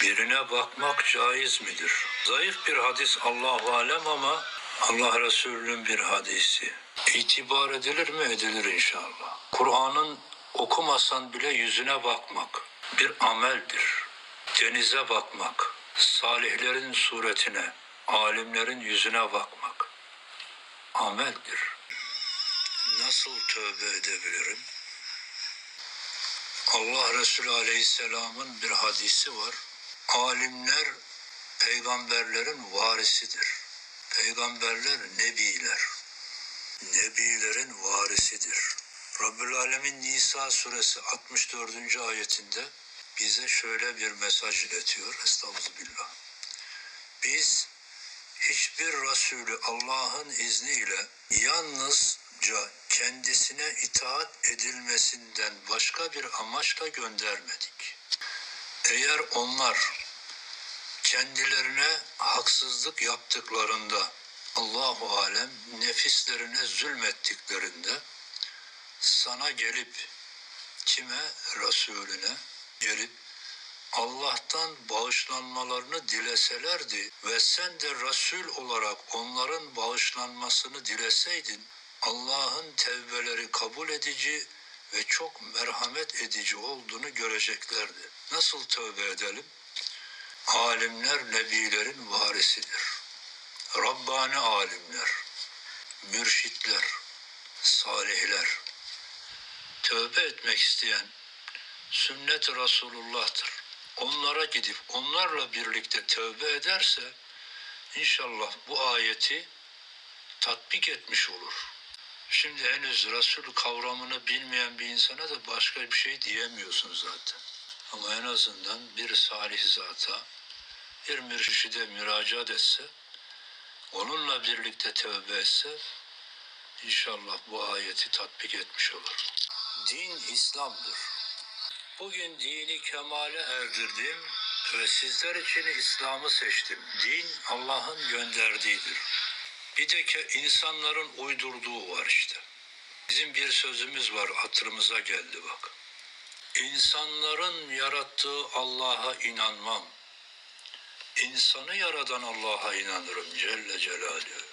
birine bakmak caiz midir? Zayıf bir hadis Allahu alem ama Allah Resulü'nün bir hadisi. İtibar edilir mi? Edilir inşallah. Kur'an'ın okumasan bile yüzüne bakmak bir ameldir. Denize bakmak, salihlerin suretine, alimlerin yüzüne bakmak ameldir. Nasıl tövbe edebilirim? Allah Resulü Aleyhisselam'ın bir hadisi var. Alimler peygamberlerin varisidir. Peygamberler nebiler. Nebilerin varisidir. Rabbül Alemin Nisa suresi 64. ayetinde bize şöyle bir mesaj iletiyor. Estağfirullah. Biz hiçbir Resulü Allah'ın izniyle yalnızca kendisine itaat edilmesinden başka bir amaçla göndermedik. Eğer onlar kendilerine haksızlık yaptıklarında Allahu alem nefislerine zulmettiklerinde sana gelip kime Resulüne gelip Allah'tan bağışlanmalarını dileselerdi ve sen de Resul olarak onların bağışlanmasını dileseydin Allah'ın tevbeleri kabul edici ve çok merhamet edici olduğunu göreceklerdi. Nasıl tövbe edelim? Alimler nebilerin varisidir. Rabbani alimler, mürşitler, salihler. Tövbe etmek isteyen sünnet-i Resulullah'tır. Onlara gidip onlarla birlikte tövbe ederse inşallah bu ayeti tatbik etmiş olur. Şimdi henüz Resul kavramını bilmeyen bir insana da başka bir şey diyemiyorsun zaten. Ama en azından bir salih zata, bir mürşide müracaat etse, onunla birlikte tövbe etse, inşallah bu ayeti tatbik etmiş olur. Din İslam'dır. Bugün dini kemale erdirdim ve sizler için İslam'ı seçtim. Din Allah'ın gönderdiğidir. Bir de ki insanların uydurduğu var işte. Bizim bir sözümüz var hatırımıza geldi bak. İnsanların yarattığı Allah'a inanmam. İnsanı yaradan Allah'a inanırım Celle Celaluhu.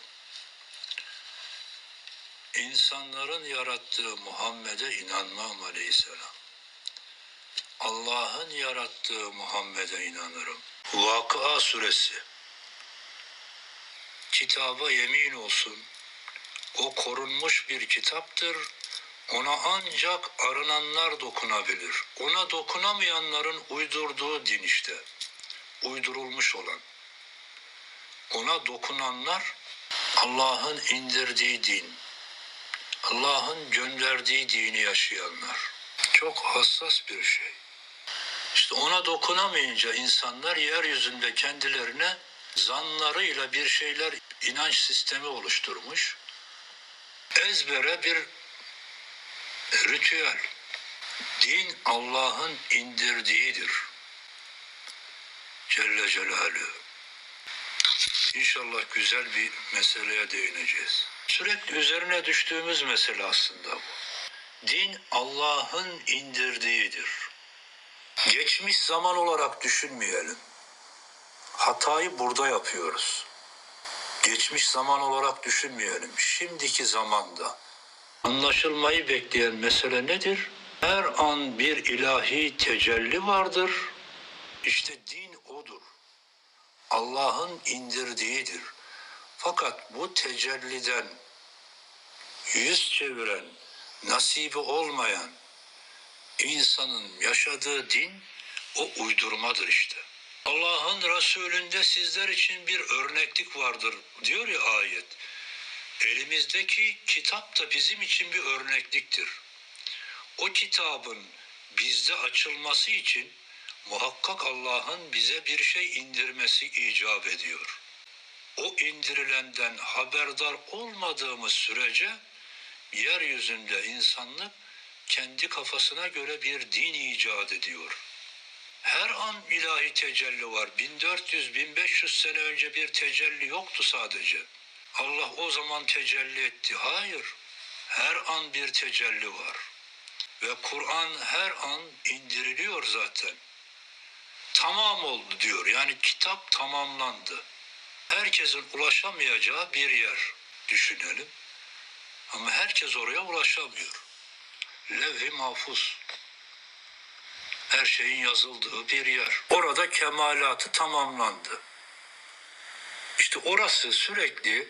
İnsanların yarattığı Muhammed'e inanmam aleyhisselam. Allah'ın yarattığı Muhammed'e inanırım. Vakıa suresi. Kitaba yemin olsun. O korunmuş bir kitaptır. Ona ancak arınanlar dokunabilir. Ona dokunamayanların uydurduğu din işte. Uydurulmuş olan. Ona dokunanlar Allah'ın indirdiği din. Allah'ın gönderdiği dini yaşayanlar. Çok hassas bir şey. İşte ona dokunamayınca insanlar yeryüzünde kendilerine zanlarıyla bir şeyler inanç sistemi oluşturmuş. Ezbere bir ritüel. Din Allah'ın indirdiğidir. Celle Celaluhu. İnşallah güzel bir meseleye değineceğiz. Sürekli üzerine düştüğümüz mesele aslında bu. Din Allah'ın indirdiğidir. Geçmiş zaman olarak düşünmeyelim. Hatayı burada yapıyoruz. Geçmiş zaman olarak düşünmeyelim. Şimdiki zamanda anlaşılmayı bekleyen mesele nedir? Her an bir ilahi tecelli vardır. İşte din. Allah'ın indirdiğidir. Fakat bu tecelliden yüz çeviren, nasibi olmayan insanın yaşadığı din o uydurmadır işte. Allah'ın Resulünde sizler için bir örneklik vardır diyor ya ayet. Elimizdeki kitap da bizim için bir örnekliktir. O kitabın bizde açılması için muhakkak Allah'ın bize bir şey indirmesi icap ediyor. O indirilenden haberdar olmadığımız sürece yeryüzünde insanlık kendi kafasına göre bir din icat ediyor. Her an ilahi tecelli var. 1400-1500 sene önce bir tecelli yoktu sadece. Allah o zaman tecelli etti. Hayır. Her an bir tecelli var. Ve Kur'an her an indiriliyor zaten. Tamam oldu diyor. Yani kitap tamamlandı. Herkesin ulaşamayacağı bir yer düşünelim. Ama herkes oraya ulaşamıyor. Levh-i mahfuz. Her şeyin yazıldığı bir yer. Orada kemalatı tamamlandı. İşte orası sürekli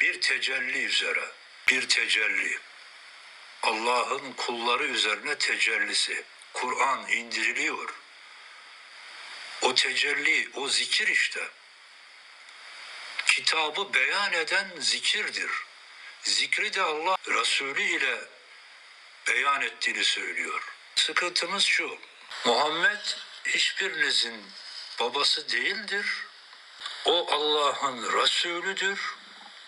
bir tecelli üzere, bir tecelli. Allah'ın kulları üzerine tecellisi. Kur'an indiriliyor. O tecelli, o zikir işte. Kitabı beyan eden zikirdir. Zikri de Allah Resulü ile beyan ettiğini söylüyor. Sıkıntımız şu. Muhammed hiçbirinizin babası değildir. O Allah'ın Resulüdür.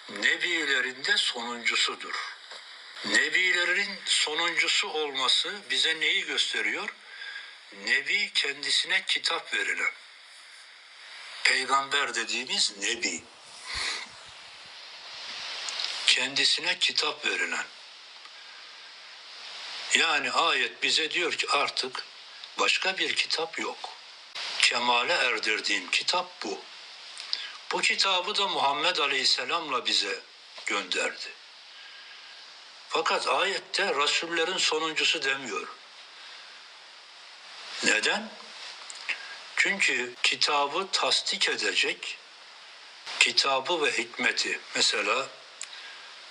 Nebilerin de sonuncusudur. Nebilerin sonuncusu olması bize neyi gösteriyor? Nebi kendisine kitap verilen. Peygamber dediğimiz nebi. Kendisine kitap verilen. Yani ayet bize diyor ki artık başka bir kitap yok. Kemale erdirdiğim kitap bu. Bu kitabı da Muhammed Aleyhisselam'la bize gönderdi. Fakat ayette Resullerin sonuncusu demiyor. Neden? Çünkü kitabı tasdik edecek, kitabı ve hikmeti. Mesela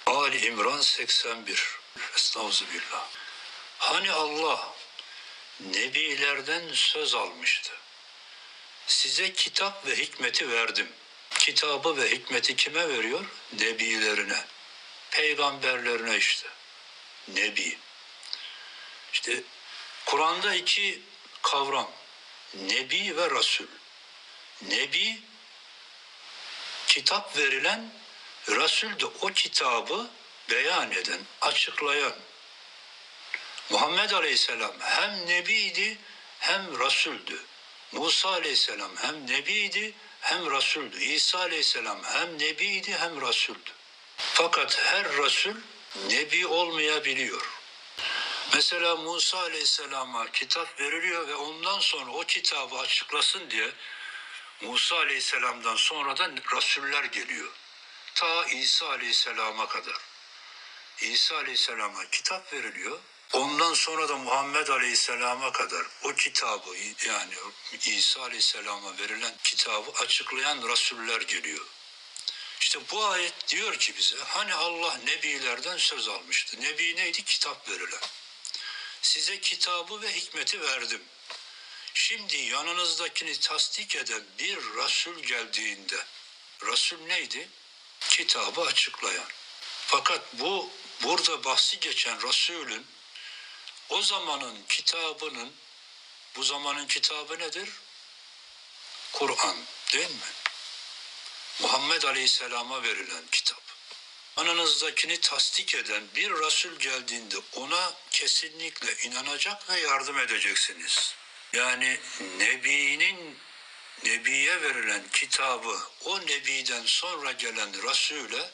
Ali İmran 81. Estağfirullah. Hani Allah nebilerden söz almıştı. Size kitap ve hikmeti verdim. Kitabı ve hikmeti kime veriyor? Nebilerine. Peygamberlerine işte. Nebi. İşte Kur'an'da iki kavram. Nebi ve Resul. Nebi kitap verilen, Resul de o kitabı beyan eden, açıklayan. Muhammed Aleyhisselam hem Nebiydi hem Resul'dü. Musa Aleyhisselam hem Nebiydi hem Resul'dü. İsa Aleyhisselam hem Nebiydi hem Resul'dü. Fakat her Resul Nebi olmayabiliyor. Mesela Musa Aleyhisselam'a kitap veriliyor ve ondan sonra o kitabı açıklasın diye Musa Aleyhisselam'dan sonradan Resuller geliyor. Ta İsa Aleyhisselam'a kadar. İsa Aleyhisselam'a kitap veriliyor. Ondan sonra da Muhammed Aleyhisselam'a kadar o kitabı yani İsa Aleyhisselam'a verilen kitabı açıklayan Resuller geliyor. İşte bu ayet diyor ki bize hani Allah nebilerden söz almıştı. Nebi neydi? Kitap verilen. Size kitabı ve hikmeti verdim. Şimdi yanınızdakini tasdik eden bir Resul geldiğinde Resul neydi? Kitabı açıklayan. Fakat bu burada bahsi geçen Resulün o zamanın kitabının bu zamanın kitabı nedir? Kur'an değil mi? Muhammed Aleyhisselam'a verilen kitap. Ananızdakini tasdik eden bir Resul geldiğinde ona kesinlikle inanacak ve yardım edeceksiniz. Yani Nebi'nin Nebi'ye verilen kitabı o Nebi'den sonra gelen Resul'e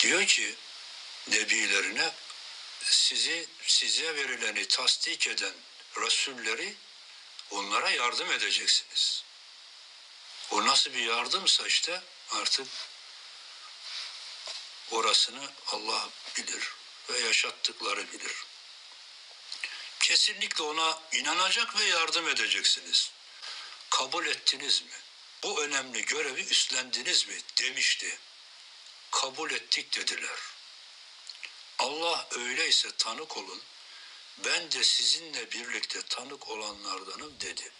diyor ki Nebilerine sizi size verileni tasdik eden Resulleri onlara yardım edeceksiniz. O nasıl bir yardımsa işte artık orasını Allah bilir ve yaşattıkları bilir. Kesinlikle ona inanacak ve yardım edeceksiniz. Kabul ettiniz mi? Bu önemli görevi üstlendiniz mi? demişti. Kabul ettik dediler. Allah öyleyse tanık olun. Ben de sizinle birlikte tanık olanlardanım dedi.